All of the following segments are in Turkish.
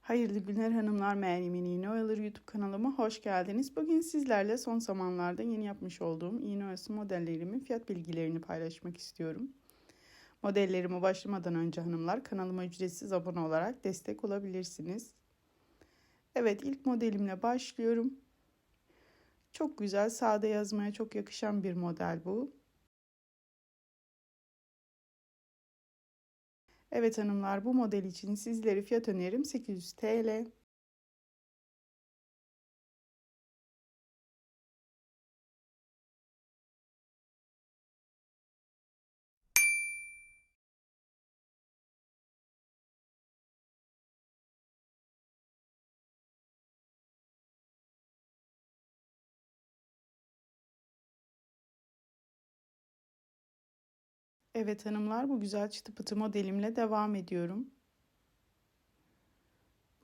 Hayırlı günler hanımlar Meryem'in İğne Oyaları YouTube kanalıma hoş geldiniz. Bugün sizlerle son zamanlarda yeni yapmış olduğum iğne oyası modellerimin fiyat bilgilerini paylaşmak istiyorum. Modellerime başlamadan önce hanımlar kanalıma ücretsiz abone olarak destek olabilirsiniz. Evet ilk modelimle başlıyorum. Çok güzel sade yazmaya çok yakışan bir model bu. Evet hanımlar bu model için sizlere fiyat önerim 800 TL. Evet hanımlar bu güzel çıtı pıtı modelimle devam ediyorum.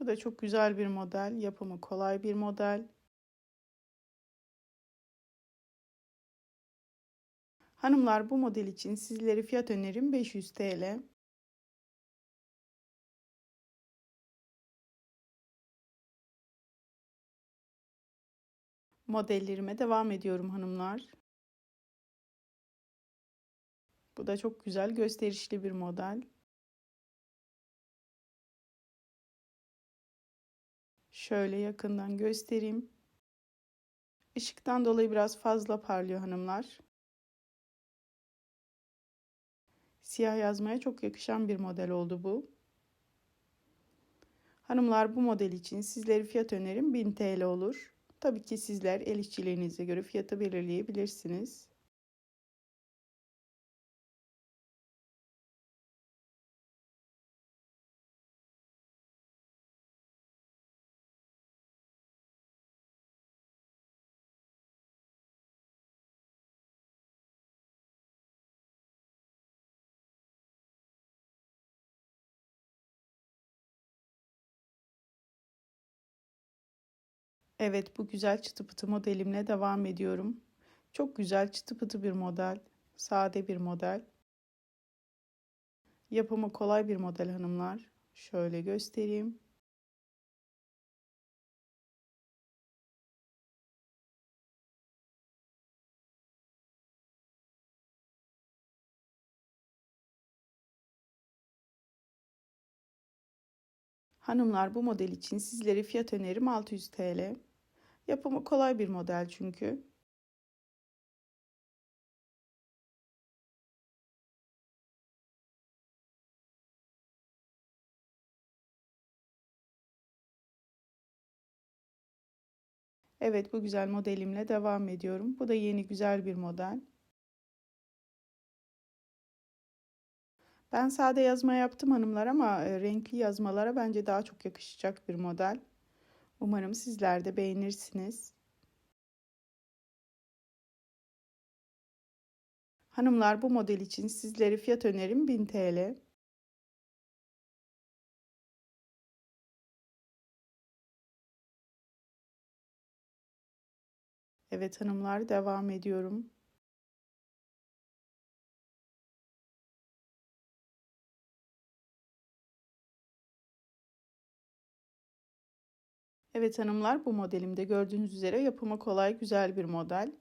Bu da çok güzel bir model. Yapımı kolay bir model. Hanımlar bu model için sizlere fiyat önerim 500 TL. Modellerime devam ediyorum hanımlar. Bu da çok güzel gösterişli bir model. Şöyle yakından göstereyim. Işıktan dolayı biraz fazla parlıyor hanımlar. Siyah yazmaya çok yakışan bir model oldu bu. Hanımlar bu model için sizlere fiyat önerim 1000 TL olur. Tabii ki sizler el işçiliğinize göre fiyatı belirleyebilirsiniz. Evet bu güzel çıtı pıtı modelimle devam ediyorum. Çok güzel çıtı pıtı bir model. Sade bir model. Yapımı kolay bir model hanımlar. Şöyle göstereyim. Hanımlar bu model için sizlere fiyat önerim 600 TL. Yapımı kolay bir model çünkü. Evet bu güzel modelimle devam ediyorum. Bu da yeni güzel bir model. Ben sade yazma yaptım hanımlar ama e, renkli yazmalara bence daha çok yakışacak bir model. Umarım sizler de beğenirsiniz. Hanımlar bu model için sizlere fiyat önerim 1000 TL. Evet hanımlar devam ediyorum. Evet hanımlar bu modelimde gördüğünüz üzere yapımı kolay güzel bir model.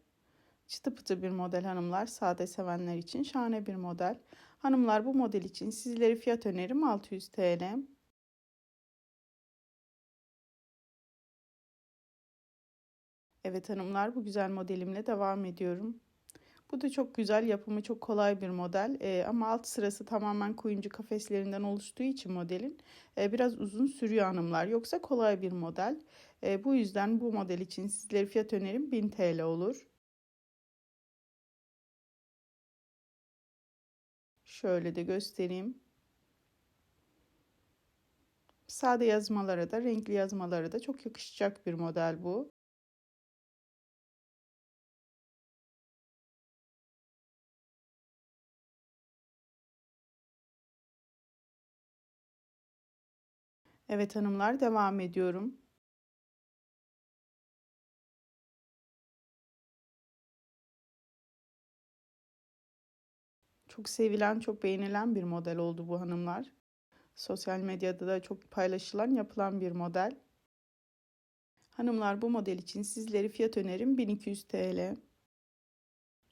Çıtı pıtı bir model hanımlar sade sevenler için şahane bir model. Hanımlar bu model için sizlere fiyat önerim 600 TL. Evet hanımlar bu güzel modelimle devam ediyorum. Bu da çok güzel yapımı çok kolay bir model ee, ama alt sırası tamamen kuyumcu kafeslerinden oluştuğu için modelin e, biraz uzun sürüyor hanımlar. Yoksa kolay bir model. E, bu yüzden bu model için sizlere fiyat önerim 1000 TL olur. Şöyle de göstereyim. Sade yazmalara da renkli yazmalara da çok yakışacak bir model bu. Evet hanımlar devam ediyorum. Çok sevilen, çok beğenilen bir model oldu bu hanımlar. Sosyal medyada da çok paylaşılan, yapılan bir model. Hanımlar bu model için sizleri fiyat önerim 1200 TL.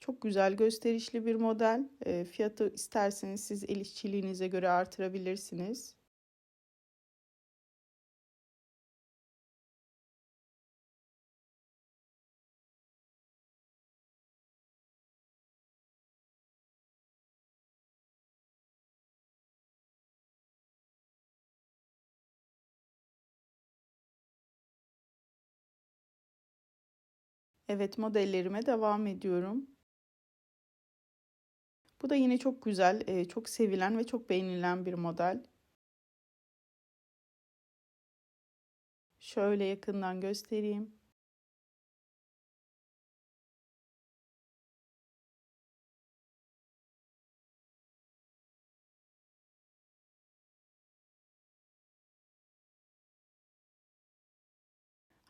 Çok güzel gösterişli bir model. E, fiyatı isterseniz siz el işçiliğinize göre artırabilirsiniz. Evet modellerime devam ediyorum. Bu da yine çok güzel, e, çok sevilen ve çok beğenilen bir model. Şöyle yakından göstereyim.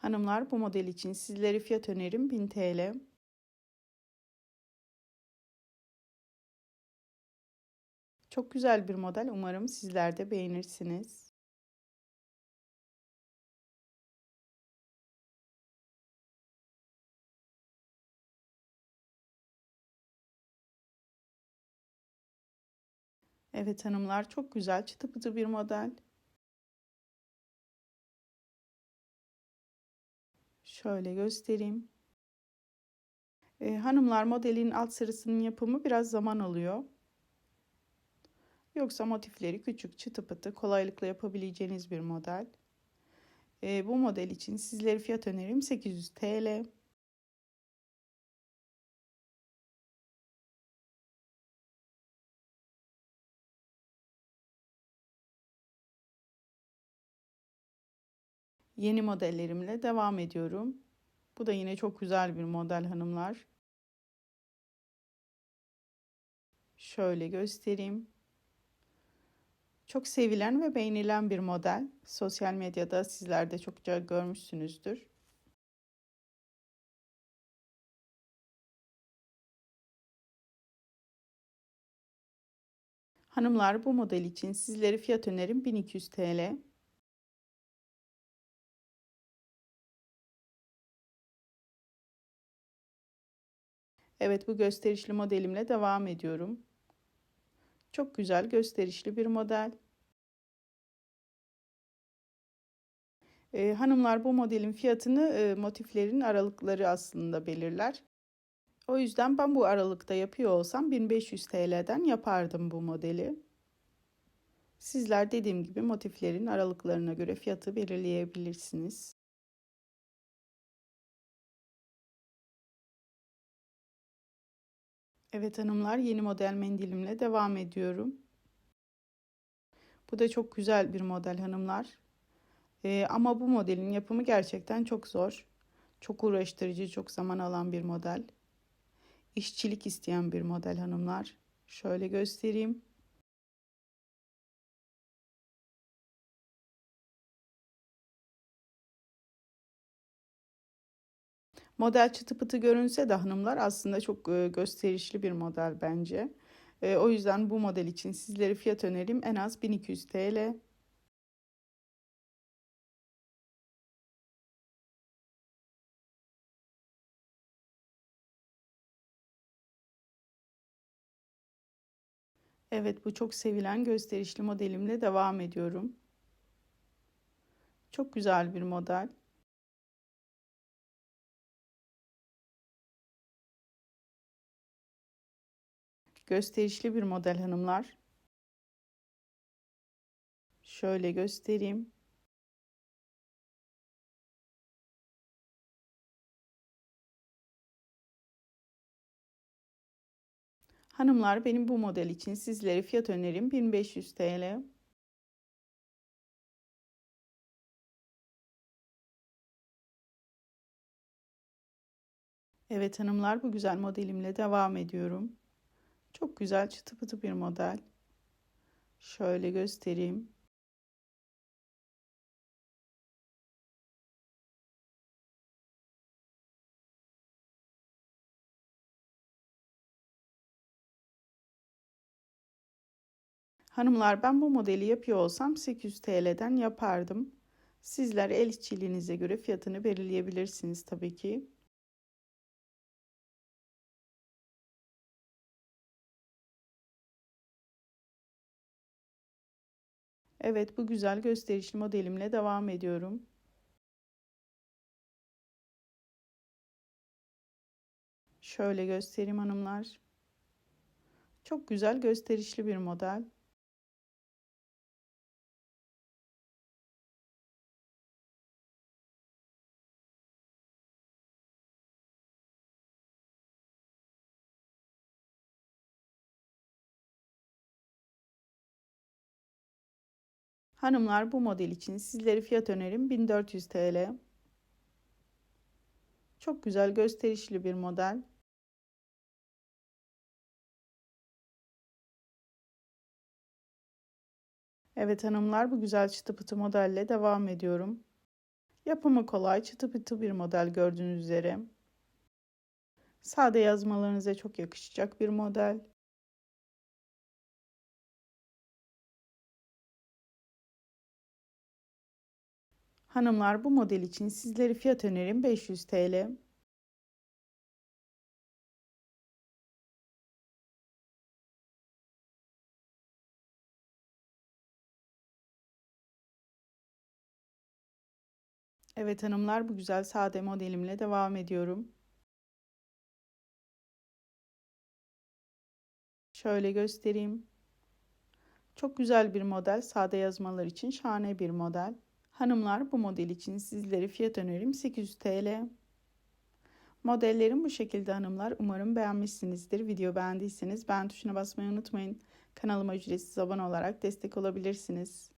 Hanımlar bu model için sizlere fiyat önerim 1000 TL. Çok güzel bir model. Umarım sizler de beğenirsiniz. Evet hanımlar çok güzel çıtı pıtı bir model. Şöyle göstereyim. Ee, hanımlar modelin alt sırasının yapımı biraz zaman alıyor. Yoksa motifleri küçük, çıtı pıtı, kolaylıkla yapabileceğiniz bir model. Ee, bu model için sizlere fiyat önerim 800 TL. Yeni modellerimle devam ediyorum. Bu da yine çok güzel bir model hanımlar. Şöyle göstereyim. Çok sevilen ve beğenilen bir model. Sosyal medyada sizler de çokça görmüşsünüzdür. Hanımlar bu model için sizlere fiyat önerim 1200 TL. Evet bu gösterişli modelimle devam ediyorum. Çok güzel gösterişli bir model. Ee, hanımlar bu modelin fiyatını e, motiflerin aralıkları aslında belirler. O yüzden ben bu aralıkta yapıyor olsam 1500 TL'den yapardım bu modeli. Sizler dediğim gibi motiflerin aralıklarına göre fiyatı belirleyebilirsiniz. Evet hanımlar yeni model mendilimle devam ediyorum. Bu da çok güzel bir model hanımlar. Ee, ama bu modelin yapımı gerçekten çok zor. Çok uğraştırıcı, çok zaman alan bir model. İşçilik isteyen bir model hanımlar. Şöyle göstereyim. Model çıtı pıtı görünse de hanımlar aslında çok e, gösterişli bir model bence. E, o yüzden bu model için sizlere fiyat önerim en az 1200 TL. Evet bu çok sevilen gösterişli modelimle devam ediyorum. Çok güzel bir model. Gösterişli bir model hanımlar. Şöyle göstereyim. Hanımlar benim bu model için sizlere fiyat önerim 1500 TL. Evet hanımlar bu güzel modelimle devam ediyorum. Çok güzel çıtı pıtı bir model. Şöyle göstereyim. Hanımlar ben bu modeli yapıyor olsam 800 TL'den yapardım. Sizler el işçiliğinize göre fiyatını belirleyebilirsiniz tabii ki. Evet bu güzel gösterişli modelimle devam ediyorum. Şöyle göstereyim hanımlar. Çok güzel gösterişli bir model. Hanımlar bu model için sizlere fiyat önerim 1400 TL. Çok güzel gösterişli bir model. Evet hanımlar bu güzel çıtı pıtı modelle devam ediyorum. Yapımı kolay çıtı pıtı bir model gördüğünüz üzere. Sade yazmalarınıza çok yakışacak bir model. Hanımlar bu model için sizlere fiyat önerim 500 TL. Evet hanımlar bu güzel sade modelimle devam ediyorum. Şöyle göstereyim. Çok güzel bir model. Sade yazmalar için şahane bir model. Hanımlar bu model için sizlere fiyat önerim 800 TL. Modellerim bu şekilde hanımlar. Umarım beğenmişsinizdir. Video beğendiyseniz beğen tuşuna basmayı unutmayın. Kanalıma ücretsiz abone olarak destek olabilirsiniz.